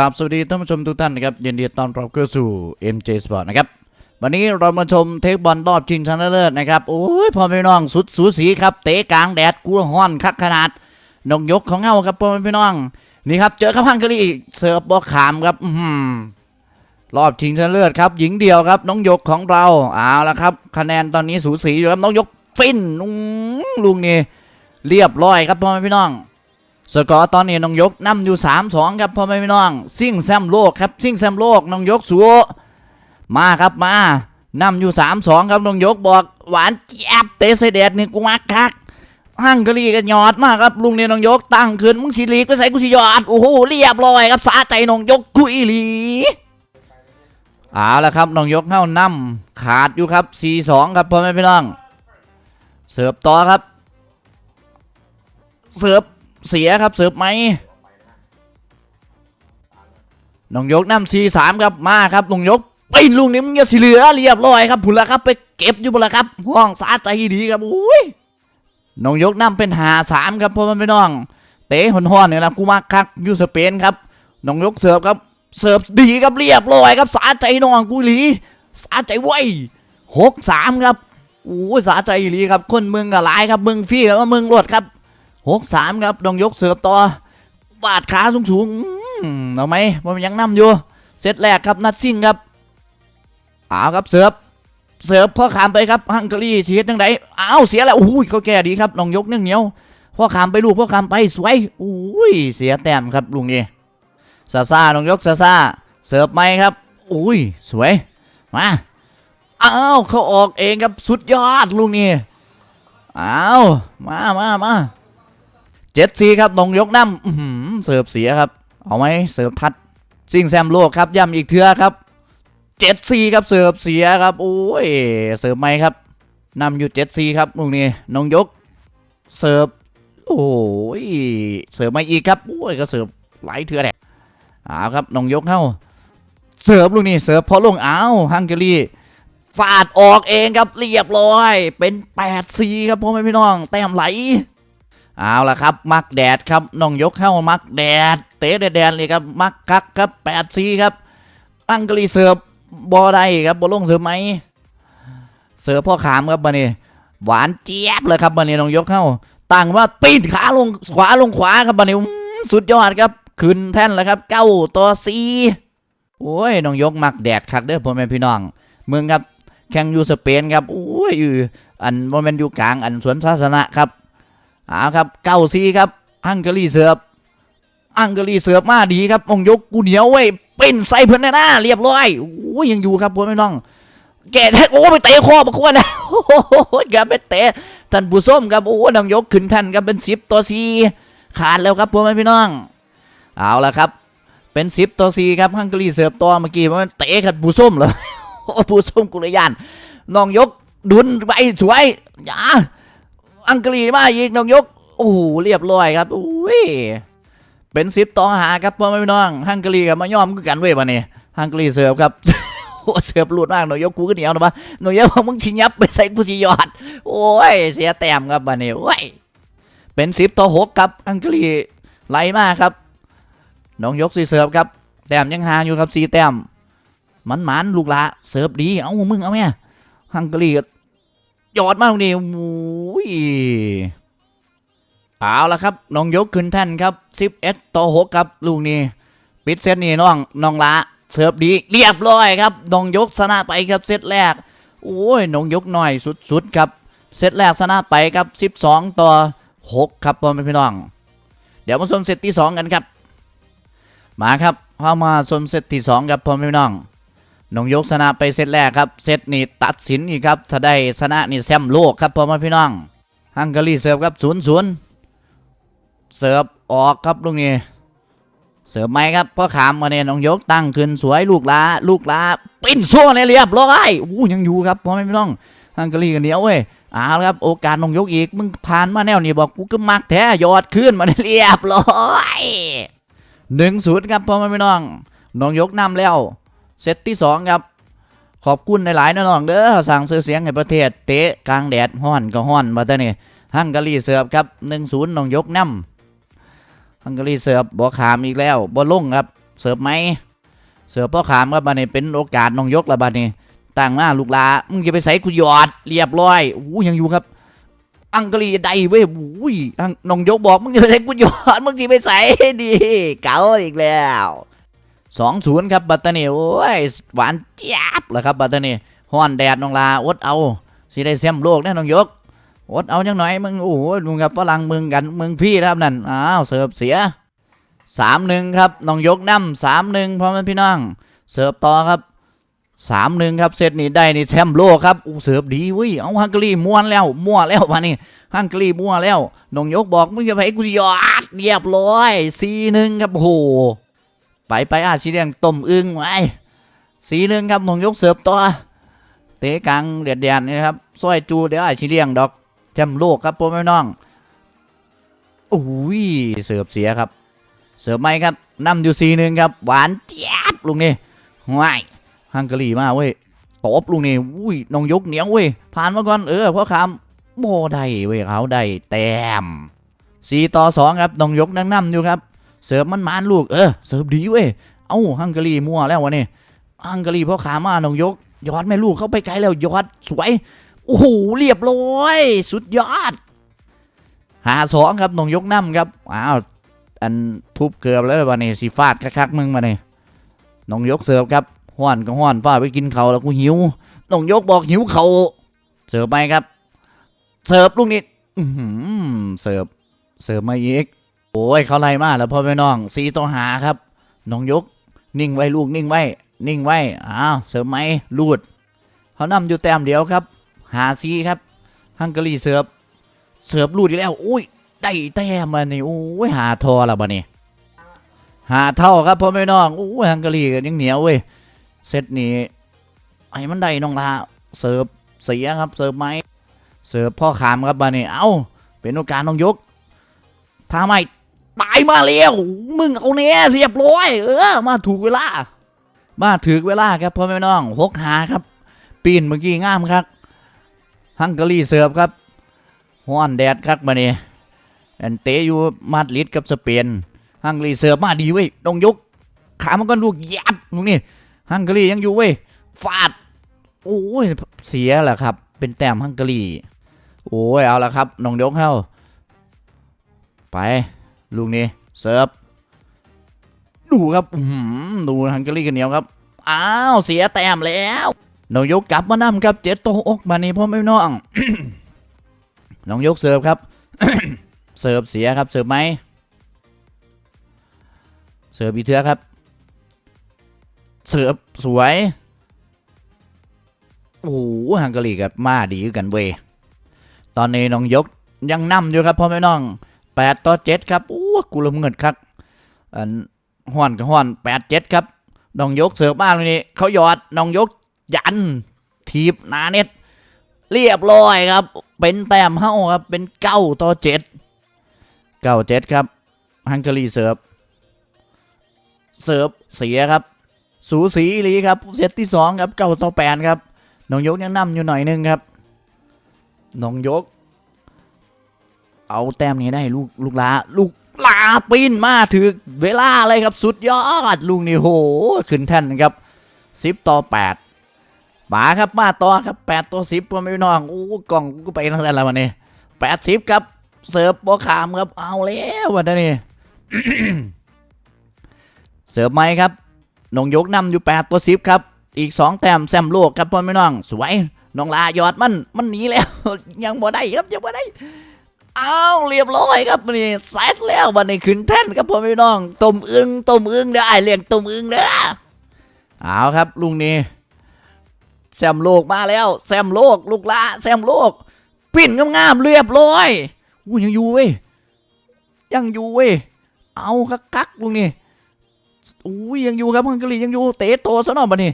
กราบสวัสดีท่านผู้ชมทุกท่านนะครับยินดีต้อนรับเข้าสู่ MJ Sport นะครับวันนี้เรามาชมเทคบอลรอบชิงชนะเลิศนะครับโอ้ยพ่อพี่น้องสุดสูสีครับเตะกลางแดดกูห้อนคักขนาดนกยกของเงาครับพ่อพี่น้องนี่ครับเจอข้าพังกะลีเสิร์ฟบอลขามครับอื้อหือรอบชิงชนะเลิศครับหญิงเดียวครับน้องยกของเราเอาละครับ คะแนนตอนนี้สูสีอยู่ครับน้องยกฟินลุงนี่เรียบร้อยครับพ่อพี่น้อง สกอร์ตอนนี้น้องยกนำอยู่3-2ครับพ่อแม่พี่น้อง ซิ่งแซมโลกครับซิ่งแซมโลกน้องยกสูมาครับมานำอยู่3-2ครับน้องยกบอกหวานแจ๊บเตะใส่แดดนี่กูมักคักฮังกะรีกันยอดมากครับลุงเนี่ยน้องยกตั้งขึ้นมึงสิลีกไปใส่กูสิยอดโอ้โหเรียบร้อยครับสาใจน้องยกกุยลีเอาละครับน้องยกเข้านำขาดอยู่ครับ4-2ครับพ่อแม่พี่น้องเสิร์ฟต่อครับ เสิร์ฟ เสียครับเสิร์ฟไหมน้องยกนำสีสามครับมาครับน้องยกไปลุงนี้มึงจะสีเหลือเรียบร้อยครับผุนละครับไปเก็บอยู่บนละครับห้องสาใจดีครับอุ้ยน้องยกนำเป็นหาสามครับพ่อมันไม่น้อง เตะหอนหอนเนี่ยนะกูมาคักอยูสเปนครับน้องยกเสิร์ฟครับเสิร์ฟดีครับเรียบร้อยครับสาใจน้องกูหลีสาใจไว้หกสามครับโอ้ยสาใจอีหลีครับคนเมืองก็หลายครับเมืองฟรีกับเมืองรวดครับ หกสามครับดองยกเสิร์ฟต่อบาดขาสูงสูงเอาไหมมันยังนำอยู่เซตแรกครับนัดซิ่งครับเอาครับเสิร์ฟเสิร์ฟพ่อขามไปครับฮังการีเสียจังไดอ้าวเสียแล้วโอ้ยเขาแก่ดีครับน้องยกเนื่องเหนียวพ่อขามไปลูกพ่อขามไปสวยโอ้ยเสียแต้มครับลุงนี่ซาซาน้องยกซาซาเสิร์ฟไหมครับโอ้ยสวยมาอ้าวเขาออกเองครับสุดยอดลุงนี่อ้าวมามามา เจ็ดซีครับนงยกน้ำเสิร์ฟเสียครับ เอาไหมเสิร์ฟทัดซิงแซมโลกครับย้ำอีกเทือครับเจ็ดซีครับเสิร์ฟเสียครับโอ้ยเสิร์ฟไหมครับนำอยู่เจ็ดซีครับลูกนี้นงยกเสิร์ฟโอ้ยเสิร์ฟมาอีกครับโอ้ยก็เสิร์ฟหลายเทือแหละเอาครับนงยกเข้าเสิร์ฟลูกนี้เสิร์ฟพอลงเอาวฮังเการีฟาดออกเองครับเรียบร้อย เป็นแปดซีครับพ่อแม่พี่น้อง แต้มไหล เอาละครับ มักแดดครับน้องยกเข้ามักแดด เตะแดดเลยครับ มักคักครับแปดซีครับ อังกฤษเสิร์ฟบอได้ครับบอลลงเสิร์ฟไหม เสิร์ฟพ่อขามครับบันนี้หวานเจี๊ยบเลยครับบันนี้น้องยกเข้าตั้งว่าปีนขาลงขวาลงขวาครับบันนี้สุดยอดครับขึ้นแท่นแล้วครับเก้าต่อสี่โอ้ยน้องยกมักแดดคักเด้อพ่อแม่พี่น้อง เมืองครับแข่งอยู่สเปนครับโอ้ยอันโมเมนต์อยู่กลางอันสวนสาธารณะครับ เอาครับเก้าซีครับอังการีเสิร์ฟอังการีเสิร์ฟมาดีครับองยกกูเหนียวไว้ยเป็นใส่เพื่อนแน่นะเรียบร้อยโอ้ยยังอยู่ครับพ่อไม่น้อง แกแท้โอ้ไปเตะคอมาควรแล้วโอ้โหครับไปเตะท่านผู้ส้มครับโอ้นองยกขึ้นท่านครับเป็นสิบต่อสี่ขาดแล้วครับพ่อแม่พี่น้อง เอาละครับ เป็นสิบต่อสี่ครับฮังการีเสิร์ฟต่อเมื่อกี้มันเตะครับผู้ส้มเหรอโอ้ผู้ส้มกุลยานน้องยกดุนไปสวยอย่า อังกฤษมาอีกน้องยกโอ้โหเรียบร้อยครับอุ้ยเป็นสิบต่อหาครับพ่อแม่พี่น้องฮังการีกับมายอมกันเว้ยมาเนี่ยฮังการีเสิร์ฟครับโอ้เสิร์ฟหลุดมากน้องยกกูก็เหนียวนะปะน้องยกมึงชิยับไปใส่กูชิยอดโอ้ยเสียแต้มครับมาเนี่ยโอ้ยเป็นสิบต่อหกครับฮังการีไหลมากครับน้องยกสีเสิร์ฟครับแต้มยังห่างอยู่ครับสีแต้มมันหมันลูกละเสิร์ฟดีเอามึงเอาแม่ฮังการี ยอดมากตรงนี้โอ้ยเอาละครับน้องยกขึ้นแท่นครับ11ต่อ6ครับลูกนี้ปิดเซตนี่น้องน้องละเสิร์ฟดีเรียบร้อยครับน้องยกชนะไปครับเซตแรกโอ้ยน้องยกหน่อยสุดๆครับเซตแรกชนะไปครับ 12 ต่อ 6 ครับพ่อแม่พี่น้อง เดี๋ยวมาชมเซตที่ 2 กันครับ มาครับเข้ามาชมเซตที่ 2 ครับพ่อแม่พี่น้อง น้องยกชนะไปเซตแรกครับเซตนี้ตัดสินอีกครับถ้าได้ชนะนี่แชมโลกครับพ่อแม่พี่น้องฮังการีเสิร์ฟครับศูนย์ศูนย์เสิร์ฟออกครับลูกนี้เสิร์ฟไหมครับพ่อขามมาเนี่ยน้องยกตั้งขึ้นสวยลูกลาลูกลาปิ้นซั่วเนี่ยเรียบร้อยอู้ยังอยู่ครับพ่อแม่พี่น้องฮังการีกันเหนียวเว้ยเอาละครับโอกาสน้องยกอีกมึงผ่านมาแนวนี้บอกกูก็มักแท้ยอดขึ้นมาเนี่ยเรียบร้อยหนึ่งศูนย์ครับพ่อแม่พี่น้องน้องยกนำแล้ว เซตที่สองครับ ขอบคุณหลายๆน้องเด้อสั่งซื้อเสียงให้ประเทศ เตะกลางแดดห้อนก็ห้อนมาแต่นี่ฮังการีเสิร์ฟครับหนึ่งศูนย์น้องยกนำฮังการีเสิร์ฟบ่ขามอีกแล้วบ่ลงครับเสิร์ฟไหมเสิร์ฟพ่อขามครับบัดนี้เป็นโอกาสน้องยกล้วบัดนี้ตั้งมาลูกลามึงจะไปใส่กูหยอดเรียบร้อยอู้ยังอยู่ครับอังกฤษได้เว้ยอุ้ยน้องยกบอกมึงจะไปใส่กูหยอดมึงจะไปใส่ดีเก๋าอีกแล้ว สองศูนย์ครับบัตเตานีโอ้ยหวานเจี๊ยบเลยครับบัตเตานีฮ้อนแดดน้องลาอดเอาสิได้แชมป์โลกแน่น้องยกอดเอาจังหน่อยมึงโอ้โหลุงกับฝรั่งมึงกันมึงพี่นะครับนั่นอ้าวเสิร์ฟเสียสามหนึ่งครับน้องยกนำสามหนึ่งพ่อแม่พี่น้องเสิร์ฟต่อครับสามหนึ่งครับเซตนี้ได้นี่แชมป์โลกครับอู้เสิร์ฟดีว้ยเอาฮังการีม้วนแล้วมั่วแล้วมานี่ฮังการีมั่วแล้วน้องยกบอกมึงจะไอ้กูหยอดเรียบร้อยสี่หนึ่งครับโอ้โห ไปไปอาชีเรียงต้มอึ้งไว้สีหนึ่งครับนงยกเสิร์ฟต่อเตะกลางเดียดเดียนนี่นะครับซอยจูเดี๋ยวอาชีเรียงดอกแชมป์โลกครับพ่อแม่น้องโอ้ยเสิร์ฟเสียครับ เสิร์ฟไม่ครับนำอยู่สีหนึ่งครับ หวานเจี๊ยบลุงนี่ว้ายฮังการีมาเว้ยตบลุงนี่อุ้ยน้องยกเหนียวเว้ยผ่านมาก่อนเออพ่อคำโบได้เว้ยเขาได้แต้มสี่ต่อสองครับน้องยกนั่งนำอยู่ครับ เสิร์ฟมันมานลูก เออ เสิร์ฟดีเว้ย เอ้าฮังการีมั่วแล้ววะนี่ฮังการีพ่อขามาน้องยก ยอดแม่ลูกเข้าไปไกลแล้วยอดสวย โอ้โห เรียบร้อย สุดยอด หาสองครับน้องยกน้ำครับ อ้าว อันทุบเกือบแล้ววันนี้สีฟาดคักๆมึงมาเนี่ยน้องยกเสิร์ฟครับห้อนก็ห้อนฟ้าไปกินเขาแล้วกูหิวน้องยกบอกหิวเขาเสิร์ฟไปครับ เสิร์ฟลูกนี้เสิร์ฟ เสิร์ฟมาอีก อ้ยเขาไล่มาแล้วพ่อแม่น้องสีต่อหาครับน้องยก นิ่งไว้ลูกนิ่งไว้ นิ่งไว้อ้าวเสิร์ฟไหมลูดเขานำอยู่แต้มเดียวครับ หาซีครับฮังการีเสิร์ฟเสิร์ฟลูดอีกแล้วอุ้ยได้แต้มมานี่โอ้ยหาทอและบ้านี่หาเท่าครับพ่อแม่น้องโอ้ยฮังการีก็ยังเหนียวเว้ยเซตนี้ไอ้มันได้น้องลาเสิร์ฟเสียครับเสิร์ฟไหมเสิร์ฟพ่อขามครับบานี่เอ้าเป็นโอกาสน้องยกถ้าไม่ ตายมาแล้วมึงเอาเนี้ยเรียบร้อย เออ มาถูกเวลา มาถึกเวลาครับพ่อแม่น้องหกหาครับ ปีนเมื่อกี้งามครับฮังการีเสิร์ฟครับฮ้อนแดดครับมาเนี่ยอันเตอยู่มาดริดกับสเปนฮังการีเสิร์ฟมาดีเว้ยน้องยก ขามันก็ลูกยับลูกนี่ฮังการียังอยู่เว้ยฟาดโอ้ยเสียแหละครับ เป็นแต้มฮังการีโอ้ยเอาละครับน้องยกเข้าไป ลูกนี้เสิร์ฟดูครับอื้อหือดูฮังการีกันเหนียวครับ อ้าว เสียแต้มแล้วน้องยกกลับมานำครับเจ็ดโตอกมานี่พ่อแม่น้องน้องยกเสิร์ฟครับเสิร์ฟเสียครับเสิร์ฟไหมเสิร์ฟอีเถือครับ เสิร์ฟสวยโอ้โหฮังการีกับมาดีกันเวตอนนี้น้องยกยังนำอยู่ครับพ่อแม่น้อง แปดต่อเจ็ดครับโอ้กูละเงิดครับอันห่อนกับห่อนแปดเจ็ดครับน้องยกเสิร์ฟบ้านนี้เขาหยอดน้องยกยันทีบนาเน็ต เรียบร้อยครับ เป็นแต้มเฮ้าครับ เป็นเก้าต่อเจ็ดเก้าเจ็ดครับ ฮังการีเสิร์ฟ เสิร์ฟเสียครับ สูสีลีครับเซตที่สองครับเก้าต่อแปดครับน้องยกยังนำอยู่หน่อยนึงครับน้องยก เอาแต้มนี้ได้ลูกลูกลาลูกลาปีนมาถึงเวลาเลยครับสุดยอดลูกนี่โหขึ้นแท่นครับสิบต่อแปดมาครับมาต่อครับแปดต่อสิบพ่อแม่น้องโอ้กล่องก็ไปทั้งนั้นแล้ววันนี้แปดสิบครับเสิร์ฟบอขามครับเอาแล้ววันนี้เสิร์ฟไหมครับนงยกนำอยู่แปดต่อสิบครับ อีกสองแต้มแซมโลกครับพ่อแม่น้อง สวยน้องลายอดมันมันหนีแล้ว ยังบ่ได้ครับยังบ่ได้ อ้าวเรียบร้อยครับวันนี้แซดแล้ววันนี้ขึ้นแท่นครับพ่อแม่น้องต้มอึ้งต้มอึ้งเด้อไอเลี้ยงต้มอึ้งเด้อเอาครับลุงนี้แซมโลกมาแล้วแซมโลกลูกลาแซมโลก ปิ่นงามๆเรียบร้อยอู้ยังอยู่เว้ยยังอยู่เว้ยเอาคักๆลุงนี่อู้ยังอยู่ครับฮังกรียังอยู่เตะโตซะหน่อยบัดนี้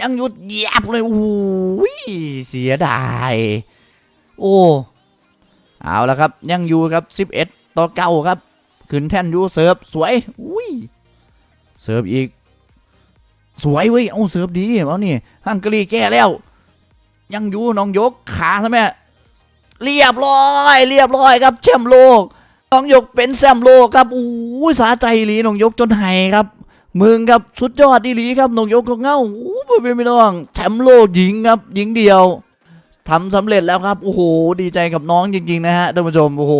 ยังหยุดเหยียบเลยโอ้ยเสียดายโอ้ เอาละครับยังอยู่ครับ 11 ต่อเก้าครับ ขึ้นแท่นยูเสิร์ฟสวยอุ้ยเสิร์ฟอีก สวยเว้ยเอาเสิร์ฟดีเอานี่ฮังการีแก้แล้ว ยังอยู่น้องยกขาใช่ไหมเรียบร้อย เรียบร้อยครับแชมป์โลกน้องยกเป็นแชมป์โลกครับอู้สาใจหลีน้องยกจนไห้ครับมึงครับสุดยอดดีหลีครับน้องยกของเง่าโอ้โหเป็นไม่ต้องแชมป์โลกหญิงครับหญิงเดียว ทำสำเร็จแล้วครับ โอ้โห ดีใจกับน้องจริง ๆ นะฮะท่านผู้ชม โอ้โห